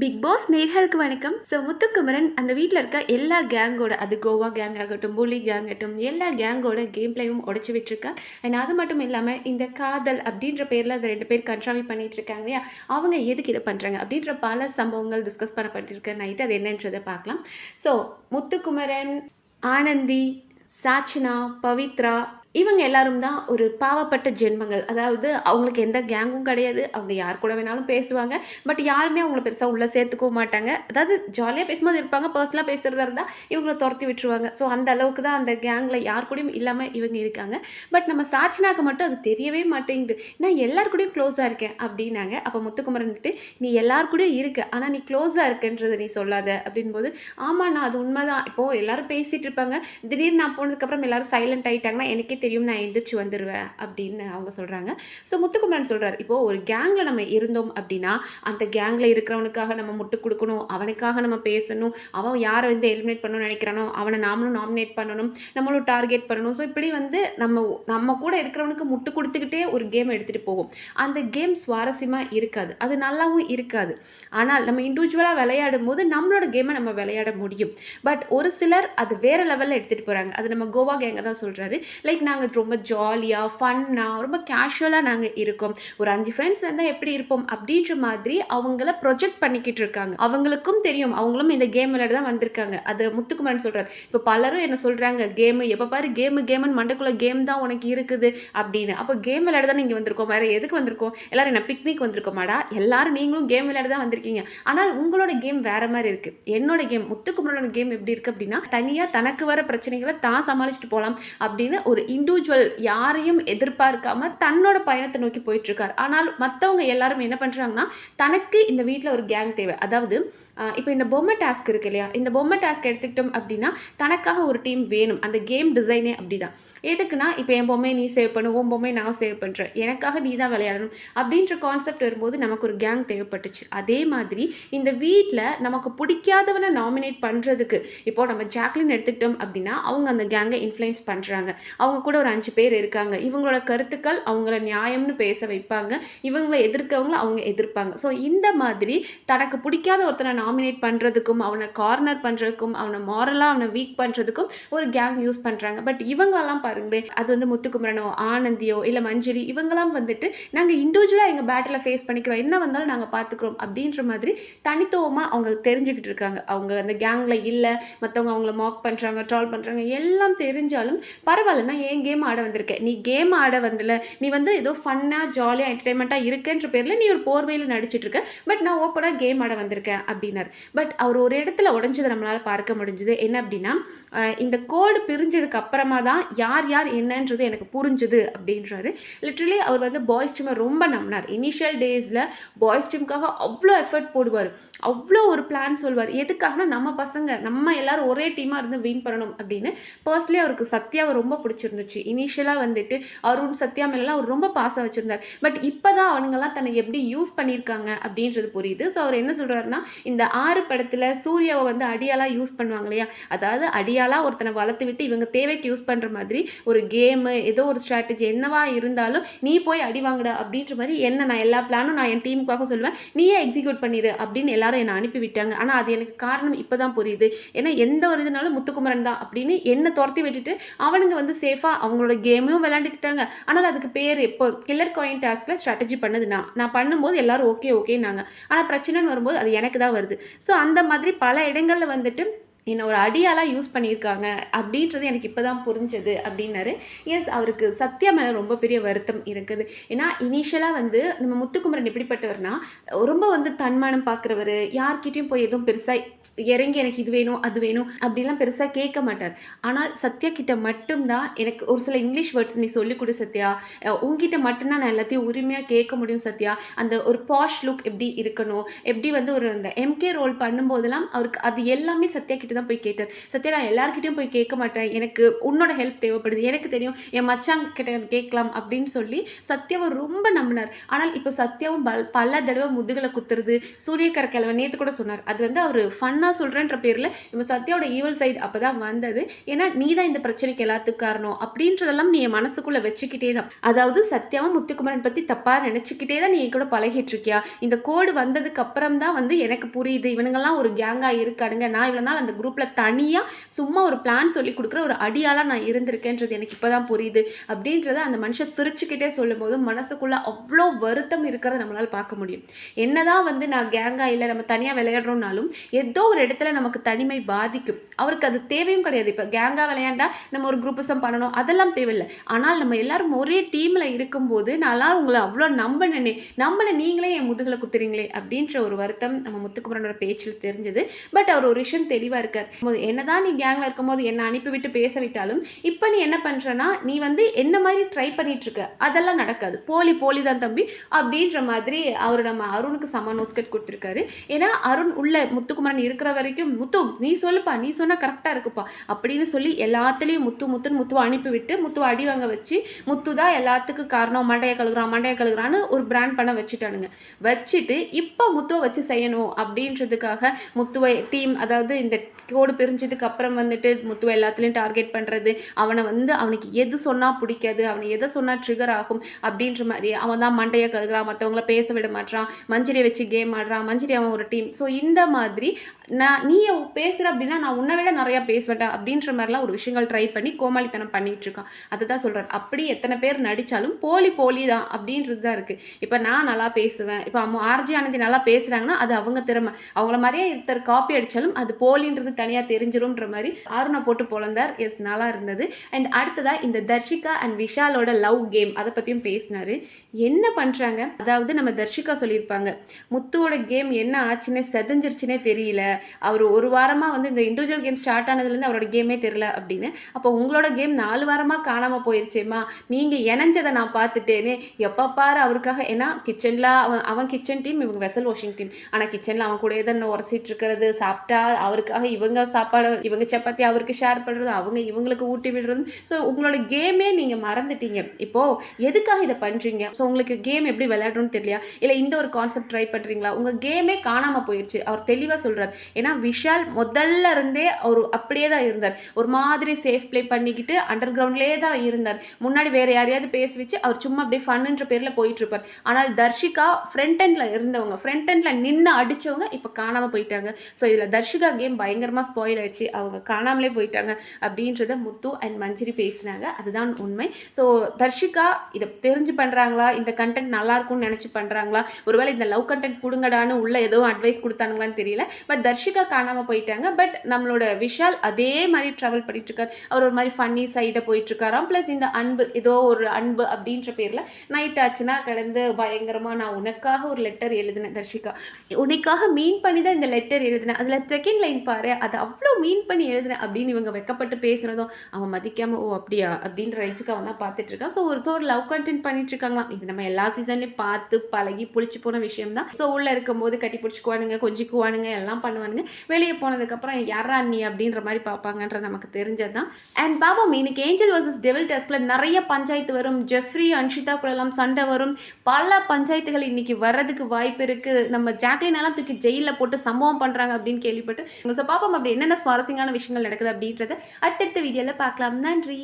Big pass நேர்களுக்கு வணக்கம். So Muthukumaran அந்த வீட்டில் இருக்க எல்லா கேங்கோட அது கோவா கேங் ஆகட்டும் புலி கேங் ஆகட்டும் எல்லா கேங்கோட கேம் பிளேயும் உடச்சி விட்டுருக்கார் அண்ட் அது மட்டும் இல்லாமல் இந்த காதல் அப்படின்ற பேரில் அந்த ரெண்டு பேர் கன்ட்ராவி பண்ணிட்டு இருக்காங்க இல்லையா? அவங்க எதுக்கு இதை பண்ணுறாங்க அப்படின்ற பல சம்பவங்கள் டிஸ்கஸ் பண்ணப்பட்டிருக்க. நைட்டு அது என்னன்றதை பார்க்கலாம். ஸோ முத்துக்குமரன் ஆனந்தி சாச்சனா பவித்ரா இவங்க எல்லாரும் தான் ஒரு பாவப்பட்ட ஜென்மங்கள். அதாவது அவங்களுக்கு எந்த கேங்கும் கிடையாது. அவங்க யார் கூட வேணாலும் பேசுவாங்க. பட் யாருமே அவங்கள பெருசாக உள்ளே சேர்த்துக்கவும் மாட்டாங்க. அதாவது ஜாலியாக பேசும்போது இருப்பாங்க. பர்சனலாக பேசுகிறதா இருந்தால் இவங்கள துரத்தி விட்டுருவாங்க. ஸோ அந்த அளவுக்கு தான் அந்த கேங்கில் யார் கூடயும் இல்லாமல் இவங்க இருக்காங்க. பட் நம்ம சாட்சினாக்கு மட்டும் அது தெரியவே மாட்டேங்குது. நான் எல்லார் கூடயும் க்ளோஸாக இருக்கேன் அப்படின்னாங்க. அப்போ முத்துக்குமரன் வந்துட்டு நீ எல்லார் கூடயும் இருக்க. ஆனால் நீ க்ளோஸாக இருக்கன்றதை நீ சொல்லாத அப்படின்போது ஆமாம் நான் அது உண்மைதான். இப்போது எல்லாரும் பேசிகிட்டு இருப்பாங்க. திடீர்னு நான் போனதுக்கப்புறம் எல்லாரும் சைலண்ட் ஆகிட்டாங்கன்னா எனக்கே தெரியும் நான் எந்திரிச்சு வந்துடுவேன் அப்படின்னு அவங்க சொல்கிறாங்க ஸோ முத்துக்குமரன் சொல்கிறார் இப்போது ஒரு கேங்கில் நம்ம இருந்தோம் அப்படின்னா அந்த கேங்கில் இருக்கிறவனுக்காக நம்ம முட்டு கொடுக்கணும் அவனுக்காக நம்ம பேசணும் அவன் யாரை வந்து எலிமினேட் பண்ணணும்னு நினைக்கிறானோ அவனை நாமளும் நாமினேட் பண்ணணும் நம்மளும் டார்கெட் பண்ணணும். ஸோ இப்படி வந்து நம்ம நம்ம கூட இருக்கிறவனுக்கு முட்டு கொடுத்துக்கிட்டே ஒரு கேம் எடுத்துகிட்டு போவோம் அந்த கேம் சுவாரஸ்யமாக இருக்காது. அது நல்லாவும் இருக்காது. ஆனால் நம்ம இண்டிவிஜுவலாக விளையாடும் போது நம்மளோட கேமை நம்ம விளையாட முடியும். பட் ஒரு சிலர் அது வேறு லெவலில் எடுத்துகிட்டு போகிறாங்க அது நம்ம கோவா கேங்கை தான் சொல்கிறாரு லைக் நாங்கள் ரொம்ப ஜாலியாக ஃபன்னாக ரொம்ப கேஷுவலாக நாங்கள் இருக்கோம். ஒரு அஞ்சு ஃப்ரெண்ட்ஸ் இருந்தால் எப்படி இருப்போம்? அப்படின்ற மாதிரி அவங்கள ப்ரொஜெக்ட் பண்ணிக்கிட்டு இருக்காங்க. அவங்களுக்கும் தெரியும். அவங்களும் இந்த கேம் விளையாட தான் வந்திருக்காங்க. அது முத்துக்குமரன் சொல்கிறார் இப்போ பலரும் என்ன சொல்கிறாங்க கேமு எப்போ பாரு கேமு கேமுன்னு மண்டக்குள்ள கேம் தான் உனக்கு இருக்குது அப்படின்னு. அப்போ கேம் விளையாட தான் நீங்கள் வந்திருக்கோம். வேறு எதுக்கு வந்திருக்கோம்? எல்லாரும் என்ன பிக்னிக் வந்திருக்கோமாடா? எல்லாரும் நீங்களும் கேம் விளையாட தான் வந்திருக்கீங்க. ஆனால் உங்களோட கேம் வேறு மாதிரி இருக்குது என்னோட கேம் முத்துக்குமரனோட கேம் எப்படி இருக்குது அப்படின்னா தனியாக தனக்கு வர பிரச்சனைகளை தான் சமாளிச்சுட்டு போகலாம் அப்படின்னு ஒரு இண்டிவிஜுவல் யாரையும் எதிர்பார்க்காம தன்னோட பயணத்தை நோக்கி போயிட்டு இருக்கார் ஆனால் மற்றவங்க எல்லாரும் என்ன பண்ணுறாங்கன்னா தனக்கு இந்த வீட்டில் ஒரு கேங் தேவை. அதாவது இப்போ இந்த பொம்மை டாஸ்க் இருக்கு இல்லையா? இந்த பொம்மை டாஸ்க் எடுத்துக்கிட்டோம் அப்படின்னா தனக்காக ஒரு டீம் வேணும். அந்த கேம் டிசைனே அப்படிதான். எதுக்குன்னா இப்போ என் பொம்மையை நீ சேவ் பண்ணு உன் பொம்மையை நான் சேவ் பண்ணுறேன் எனக்காக நீ தான் விளையாடணும். அப்படின்ற கான்செப்ட் வரும்போது நமக்கு ஒரு கேங் தேவைப்பட்டுச்சு. அதே மாதிரி இந்த வீட்டில் நமக்கு பிடிக்காதவனை நாமினேட் பண்ணுறதுக்கு இப்போ நம்ம ஜாக்லின் எடுத்துக்கிட்டோம் அப்படின்னா அவங்க அந்த கேங்கை இன்ஃப்ளூயன்ஸ் பண்ணுறாங்க அவங்க கூட ஒரு அஞ்சு பேர் இருக்காங்க. இவங்களோட கருத்துக்கள் அவங்கள நியாயம்னு பேச வைப்பாங்க. இவங்களை எதிர்க்கவங்கள அவங்க எதிர்ப்பாங்க. ஸோ இந்த மாதிரி தனக்கு பிடிக்காத ஒருத்தனை நாமினேட் பண்ணுறதுக்கும் அவனை கார்னர் பண்ணுறதுக்கும் அவனை மாரலாக அவனை வீக் பண்ணுறதுக்கும் ஒரு கேங் யூஸ் பண்ணுறாங்க பட் இவங்களெல்லாம் பாருங்களேன் அது வந்து முத்துக்குமரனோ ஆனந்தியோ இல்லை மஞ்சரி இவங்கெல்லாம் வந்துட்டு நாங்கள் இண்டிவிஜுவலாக எங்கள் பேட்டில் ஃபேஸ் பண்ணிக்கிறோம். என்ன வந்தாலும் நாங்கள் பார்த்துக்குறோம் அப்படின்ற மாதிரி தனித்துவமாக அவங்க தெரிஞ்சுக்கிட்டு இருக்காங்க. அவங்க அந்த கேங்கில் இல்லை மற்றவங்க அவங்கள மாக் பண்ணுறாங்க ட்ரால் பண்ணுறாங்க எல்லாம் தெரிஞ்சாலும் பரவாயில்ல நான் ஏன் கேம் ஆட வந்திருக்கேன்? நீ கேம் ஆட வந்தல. நீ வந்து ஏதோ ஃபன்னாக ஜாலியாக என்டர்டைன்மெண்ட்டாக இருக்கேன்ற பேரில் நீ ஒரு போர்வையில் நடிச்சிட்டு இருக்க. பட் நான் ஓப்பனாக கேம் ஆட வந்திருக்கேன் அப்படின்னார். பட் அவர் ஒரு இடத்துல உடஞ்சதை நம்மளால் பார்க்க முடிஞ்சுது. என்ன அப்படின்னா இந்த கோடு பிரிஞ்சதுக்கு அப்புறமா தான் யார் யார் யார் என்னன்றது எனக்கு புரிஞ்சுது அப்படின்றாரு. லிட்ரலி அவர் வந்து பாய்ஸ் டீமை ரொம்ப நம்பினார். இனிஷியல் டேஸில் பாய்ஸ் டீமுக்காக அவ்வளோ எஃபர்ட் போடுவார். அவ்வளோ ஒரு பிளான் சொல்வார். எதுக்காகனா நம்ம பசங்க நம்ம எல்லாரும் ஒரே டீமாக இருந்து வின் பண்ணணும் அப்படின்னு. பர்ஸ்ட்லி அவருக்கு சத்யாவை ரொம்ப பிடிச்சிருந்துச்சு. இனிஷியலாக வந்துட்டு அருண் சத்யா மேலாம் அவர் ரொம்ப பாசம் வச்சுருந்தார். பட் இப்போ தான் அவனுங்கெல்லாம் தன்னை எப்படி யூஸ் பண்ணியிருக்காங்க அப்படின்றது புரியுது. ஸோ அவர் என்ன சொல்கிறாருன்னா இந்த ஆறு படத்தில் சூர்யாவை வந்து அடியாலாக யூஸ் பண்ணுவாங்க இல்லையா? அதாவது அடியாலாக ஒருத்தனை வளர்த்து விட்டு இவங்க தேவைக்கு யூஸ் பண்ணுற மாதிரி ஒரு கேமு ஏதோ ஒரு ஸ்ட்ராட்டஜி என்னவா இருந்தாலும் நீ போய் அடி வாங்குட அப்படின்ற மாதிரி என்ன நான் எல்லா பிளானும் நான் என் டீமுக்காக சொல்லுவேன். நீயே எக்ஸிக்யூட் பண்ணிடு அப்படின்னு எல்லாரும் என்னை அனுப்பி விட்டாங்க. ஆனால் அது எனக்கு காரணம் இப்போ தான் புரியுது. ஏன்னா எந்த ஒரு இதுனாலும் முத்துக்குமரன் தான் அப்படின்னு என்னை துரத்தி விட்டுட்டு அவனுங்க வந்து சேஃபாக அவங்களோட கேமையும் விளையாண்டுக்கிட்டாங்க. ஆனால் அதுக்கு பேர் இப்போ கில்லர் காயின் டாஸ்கில் ஸ்ட்ராட்டஜி பண்ணது நான். நான் பண்ணும்போது எல்லாரும் ஓகே ஓகேனாங்க ஆனால் பிரச்சனைன்னு வரும்போது அது எனக்கு தான் வருது. ஸோ அந்த மாதிரி பல இடங்களில் வந்துட்டு என்னை ஒரு அடியாலாக யூஸ் பண்ணியிருக்காங்க அப்படின்றது எனக்கு இப்போ தான் புரிஞ்சது அப்படின்னாரு. எஸ் அவருக்கு சத்யா மேலே ரொம்ப பெரிய வருத்தம் இருக்குது. ஏன்னா இனிஷியலாக வந்து நம்ம முத்துக்குமரன் எப்படிப்பட்டவர்னா ரொம்ப வந்து தன்மானம் பார்க்குறவர் யார்கிட்டையும் போய் எதுவும் பெருசாக இறங்கி எனக்கு இது வேணும் அது வேணும் அப்படிலாம் பெருசாக கேட்க மாட்டார். ஆனால் சத்யா கிட்ட மட்டும்தான் எனக்கு ஒரு சில இங்கிலீஷ் வேர்ட்ஸ் நீ சொல்லிக் கொடு சத்யா. உங்ககிட்ட மட்டும்தான் நான் எல்லாத்தையும் உரிமையாக கேட்க முடியும் சத்யா. அந்த ஒரு பாஷ் லுக் எப்படி இருக்கணும் எப்படி வந்து ஒரு அந்த எம்கே ரோல் பண்ணும்போதெல்லாம் அவருக்கு அது எல்லாமே சத்யா கிட்ட தான் போய் கேட்டார் சத்யா நான் எல்லாருக்கிட்டையும் போய் கேட்க மாட்டேன். எனக்கு உன்னோட ஹெல்ப் தேவைப்படுது. எனக்கு தெரியும் என் மச்சாங்க கிட்ட கேட்கலாம் அப்படின்னு சொல்லி சத்யாவை ரொம்ப நம்பினார். ஆனால் இப்போ சத்யாவும் பல் பல தடவை முதுகலை குத்துறது சூரியக்கர கிழவன் நேற்று கூட சொன்னார். அது வந்து அவர் ஃபன்னாக சொல்கிறேன்ற பேரில் இப்போ சத்யாவோட ஈவல் சைடு அப்போ தான் வந்தது. ஏன்னா நீ தான் இந்த பிரச்சனைக்கு எல்லாத்துக்கும் காரணம் அப்படின்றதெல்லாம் நீ என் மனசுக்குள்ளே வச்சுக்கிட்டே தான். அதாவது சத்யாவும் முத்துக்குமரன் பற்றி தப்பாக நினச்சிக்கிட்டே தான் நீ கூட பழகிட்டு இருக்கியா இந்த கோடு வந்ததுக்கு அப்புறம் தான் வந்து எனக்கு புரியுது. இவனுங்கெல்லாம் ஒரு கேங்காக இருக்காடுங்க நான் இவ்வளோ நாள் அந்த குரூப்பில் தனியாக சும்மா ஒரு பிளான் சொல்லி கொடுக்குற ஒரு அடியாலாக நான் இருந்திருக்கேன்றது எனக்கு இப்போ தான் புரியுது. அப்படின்றத அந்த மனுஷன் சிரிச்சுக்கிட்டே சொல்லும்போது மனசுக்குள்ளே அவ்வளோ வருத்தம் இருக்கிறத நம்மளால் பார்க்க முடியும். என்னதான் வந்து நான் கேங்காக இல்லை நம்ம தனியாக விளையாடுறோம்னாலும் ஏதோ ஒரு இடத்துல நமக்கு தனிமை பாதிக்கும். அவருக்கு அது தேவையும் கிடையாது. இப்போ கேங்காக விளையாண்டா நம்ம ஒரு குரூப்பிசம் பண்ணணும் அதெல்லாம் தேவையில்லை. ஆனால் நம்ம எல்லாரும் ஒரே டீமில் இருக்கும்போது நான்லாம் உங்களை அவ்வளோ நம்பினே நம்பின நீங்களே என் முதுகில் குத்துறீங்களே அப்படின்ற ஒரு வருத்தம் நம்ம முத்துக்குமரனோட பேச்சில் தெரிஞ்சது. பட் அவர் ஒரு விஷயம் தெளிவாக இருக்கார். போது என்னதான் நீ கேங்கில் இருக்கும்போது என்னை அனுப்பிவிட்டு பேச விட்டாலும் இப்போ நீ என்ன பண்ணுறனா நீ வந்து என்ன மாதிரி ட்ரை பண்ணிட்டு இருக்க அதெல்லாம் நடக்காது. போலி போலி தான் தம்பி. அப்படின்ற மாதிரி அவர் நம்ம அருணுக்கு சம நோஸ்கட் கொடுத்துருக்காரு. ஏன்னா அருண் உள்ள முத்துக்குமரன் இருக்கிற வரைக்கும் முத்து நீ சொல்லுப்பா நீ சொன்னால் கரெக்டாக இருக்குப்பா. அப்படின்னு சொல்லி எல்லாத்துலேயும் முத்து முத்துன்னு முத்துவை அனுப்பிவிட்டு முத்துவை அடி வாங்க வச்சு முத்து தான் எல்லாத்துக்கும் காரணம் மண்டையை கழுகுறான் மண்டையை கழுகுறான்னு ஒரு பிராண்ட் பண்ண வச்சுட்டானுங்க. வச்சுட்டு இப்போ முத்துவை வச்சு செய்யணும் அப்படின்றதுக்காக முத்துவை டீம் அதாவது இந்த கோடு பிரிஞ்சதுக்கு அப்புறம் வந்துட்டு முத்துவை எல்லாத்துலேயும் டார்கெட் பண்ணுறது அவனை வந்து அவனுக்கு எது சொன்னால் பிடிக்காது அவனை எதை சொன்னால் ட்ரிகர் ஆகும் அப்படின்ற மாதிரி அவன் தான் மண்டையை கழுகுறான் மற்றவங்கள பேச விட மாட்டான் மஞ்சரியை வச்சு கேம் ஆடுறான் மஞ்சரி அவன் ஒரு டீம் ஸோ இந்த மாதிரி நான் நீ பேசுகிற அப்படின்னா நான் உன்னை விட நிறையா பேசுவேட்டா அப்படின்ற மாதிரிலாம் ஒரு விஷயங்கள் ட்ரை பண்ணி கோமாளித்தனம் பண்ணிகிட்டு இருக்கான். அதை தான் சொல்கிறார் அப்படி எத்தனை பேர் நடித்தாலும் போலி போலி தான் அப்படின்றது தான் இருக்குது இப்போ நான் நல்லா பேசுவேன். இப்போ அம்மா ஆர்ஜி ஆனந்தி நல்லா பேசுகிறாங்கன்னா அது அவங்க திறமை. அவங்கள மாதிரியே ஒருத்தர் காப்பி அடித்தாலும் அது போலின்றது தனியாக தெரிஞ்சிரும்ன்ற மாதிரி ஆருணை போட்டு பொழந்தார் எஸ் நல்லா இருந்தது. அண்ட் அடுத்ததாக இந்த தர்ஷிகா அண்ட் விஷாலோட லவ் கேம் அதை பற்றியும் பேசினாரு. என்ன பண்ணுறாங்க அதாவது நம்ம தர்ஷிகா சொல்லியிருப்பாங்க முத்துவோட கேம் என்ன ஆச்சுன்னே செதஞ்சிருச்சுனே தெரியல. அவர் ஒரு வாரமாக வந்து இந்த இண்டிவிஜுவல் கேம் ஸ்டார்ட் ஆனதுலேருந்து அவரோட கேமே தெரியல அப்படின்னு. அப்போ உங்களோட கேம் நாலு வாரமாக காணாமல் போயிருச்சேம்மா. நீங்கள் இணைஞ்சதை நான் பார்த்துட்டேனே. எப்போ பாரு அவருக்காக ஏன்னா கிச்சனில் அவன் அவன் கிச்சன் டீம் இவங்க வெசல் வாஷிங் டீம் ஆனால் கிச்சனில் அவன் கூட எதனா உரசிட்டு இருக்கிறது. சாப்பிட்டா அவருக்காக இவங்க சாப்பாடு இவங்க சப்பாத்தி அவருக்கு ஷேர் பண்ணுறது அவங்க இவங்களுக்கு ஊட்டி விடுறது. ஸோ உங்களோட கேமே நீங்கள் மறந்துட்டீங்க. இப்போது எதுக்காக இதை பண்ணுறீங்க ஸோ உங்களுக்கு கேம் எப்படி விளையாடணும்னு தெரியலையா? இல்லை இந்த ஒரு கான்செப்ட் ட்ரை பண்ணுறீங்களா உங்கள் கேமே காணாமல் போயிடுச்சு அவர் தெளிவாக சொல்கிறார் ஏன்னா விஷால் முதல்ல இருந்தே அவர் அப்படியே தான் இருந்தார். ஒரு மாதிரி சேஃப் ப்ளே பண்ணிக்கிட்டு அண்டர் கிரவுண்ட்லேயே தான் இருந்தார். முன்னாடி வேறு யாரையாவது பேச வச்சு அவர் சும்மா அப்படியே ஃபன்னுன்ற பேரில் போயிட்டு இருப்பார். ஆனால் தர்ஷிகா ஃப்ரண்ட் எண்டில் இருந்தவங்க ஃப்ரண்ட் எண்டில் நின்று அடித்தவங்க இப்போ காணாமல் போயிட்டாங்க. ஸோ இதில் தர்ஷிகா கேம் பயங்கரமாக ஸ்பாயில் ஆயிடுச்சு. அவங்க காணாமலே போயிட்டாங்க அப்படின்றத முத்து அண்ட் மஞ்சரி பேசினாங்க. அதுதான் உண்மை. ஸோ தர்ஷிகா இதை தெரிஞ்சு பண்ணுறாங்களா இந்த கண்டென்ட் நல்லா இருக்கும்னு நினச்சி பண்ணுறாங்களா ஒருவேளை இந்த லவ் கண்டென்ட் கொடுங்கடான்னு உள்ள எதுவும் அட்வைஸ் கொடுத்தானுங்களான்னு தெரியல. பட் தர்ஷிகா காணாமல் போயிட்டாங்க. பட் நம்மளோட விஷால் அதே மாதிரி ட்ராவல் பண்ணிட்டு இருக்கார் அவர் ஒரு மாதிரி ஃபன்னி சைடை போயிட்டுருக்காராம். ப்ளஸ் இந்த அன்பு ஏதோ ஒரு அன்பு அப்படின்ற பேரில் நைட் ஆச்சுன்னா கடந்து பயங்கரமாக நான் உனக்காக ஒரு லெட்டர் எழுதினேன் தர்ஷிகா. உனக்காக மீன் பண்ணி தான் இந்த லெட்டர் எழுதினேன். அதில் செகண்ட் லைன் பாரு. அதை அவ்வளோ மீன் பண்ணி எழுதுனேன் அப்படின்னு இவங்க வெக்கப்பட்டு பேசுகிறதும் அவன் மதிக்காம ஓ அப்படியா? அப்படின்ற ரேஞ்சுக்கு அவன் தான் பார்த்துட்டு இருக்கான். ஸோ ஒரு ஒரு லவ் கண்டென்ட் பண்ணிட்டு இருக்காங்களாம். இது நம்ம எல்லா சீசன்லையும் பார்த்து பழகி புளிச்சு போன விஷயம் தான். ஸோ உள்ளே இருக்கும்போது கட்டி பிடிச்சிக்குவானுங்க கொஞ்சிக்குவானுங்க எல்லாம் பண்ணுவானுங்க. வெளியே போனதுக்கப்புறம் யாரா நீ? அப்படின்ற மாதிரி பார்ப்பாங்கன்றது நமக்கு தெரிஞ்சது தான். அண்ட் பாபா இன்னைக்கு ஏஞ்சல் வர்சஸ் டெவில் டெஸ்கில் நிறைய பஞ்சாயத்து வரும். ஜெஃப்ரி அன்ஷிதா குள்ளெல்லாம் சண்டை வரும். பல பஞ்சாயத்துகள் இன்னைக்கு வர்றதுக்கு வாய்ப்பு இருக்குது நம்ம ஜாக்லின் தூக்கி ஜெயிலில் போட்டு சம்பவம் பண்ணுறாங்க அப்படின்னு கேள்விப்பட்டு. ஸோ பாப்பா அப்படி என்னென்ன சுவாரஸ்யமான விஷயங்கள் நடக்குது அப்படின்றத அடுத்தடுத்த வீடியோவில் பார்க்கலாம். நன்றி.